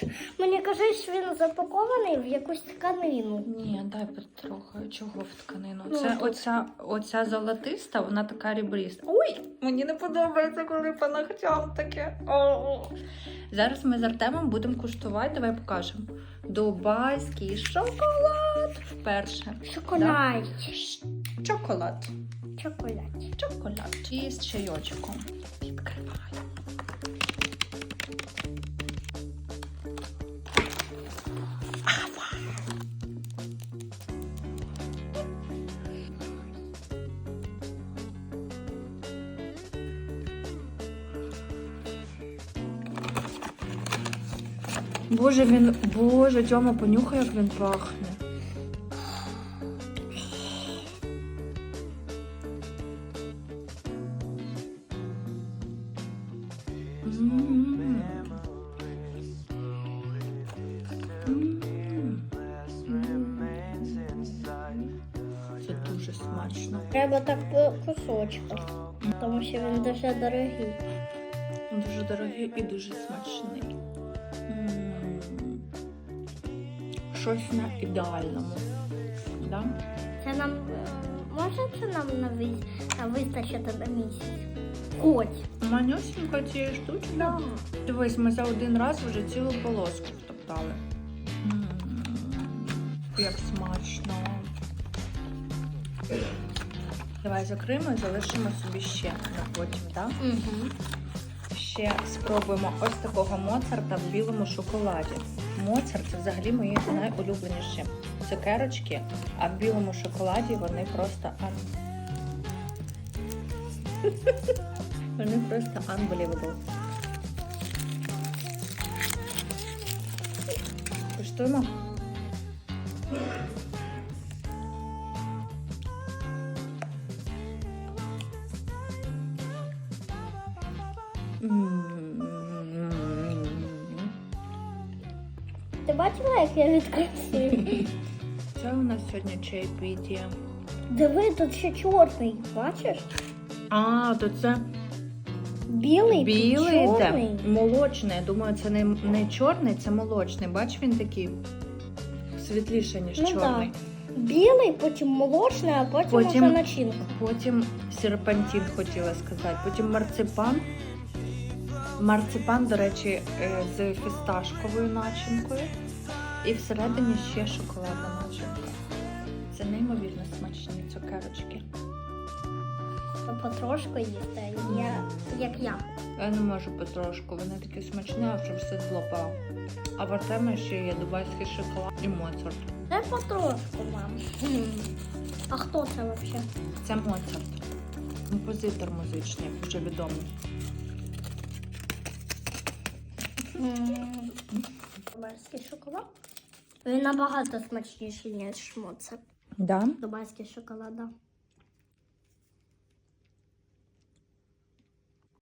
знаєш, мені кажуть, він запакований в якусь тканину. Ні, дай потрохаю. Чого в тканину? Ну, Це тут. оця, оця золотиста, вона така рібріста. Ой, мені не подобається, коли по ногтям таке. О. Зараз ми з Артемом будемо куштувати, давай покажемо. Дубайський шоколад. Вперше. Шоколад. Чоколад. Чоколад. Чоколад. І з чайочком. Відкриваю. Боже, він. Боже, Тьома, понюхай, як він пахне. М. дуже смачно. Треба так по кусочках, тому що він дуже дорогий. Дуже дорогий і дуже смачний. М. Щось на ідеальному. Да? Це нам е, може це нам на вис... вистачити на місяць? Хоч. Манюсінька цієї штучки. Дивись, ми за один раз вже цілу полоску втоптали. Як смачно. Давай закриємо і залишимо собі ще на потім, так? Угу. Ще спробуємо ось такого моцарта в білому шоколаді. Моцарт це взагалі мої найулюбленіші цукерочки, а в білому шоколаді вони просто. Вони просто unbelievable. Куштуємо? Ти бачила, як я відкрив? Це у нас сьогодні чайпіті. Диви, тут ще чорний, бачиш? А, то це Білий, білий чорний. Молочний. Я думаю, це не, не чорний, це молочний. Бач, він такий світліший, ніж Ну, чорний. Білий, потім молочний, а потім, Потім- вже начинка. Потім серпантин хотіла сказати. Потім марципан. Марципан, до речі, е, з фісташковою начинкою. І всередині ще шоколадна начинка. Це неймовірно смачні цукерочки. То потрошку їсти, я, як я. Я не можу потрошку, вони такі смачні, а що все злопав. А в Артема ще є дубайський шоколад і Моцарт. Це потрошку, мам. А хто це взагалі? Це Моцарт. Композитор музичний, вже відомий. Дубайський шоколад. Він набагато смачніший, ніж Моцарт. Да? Дубайський шоколад, да.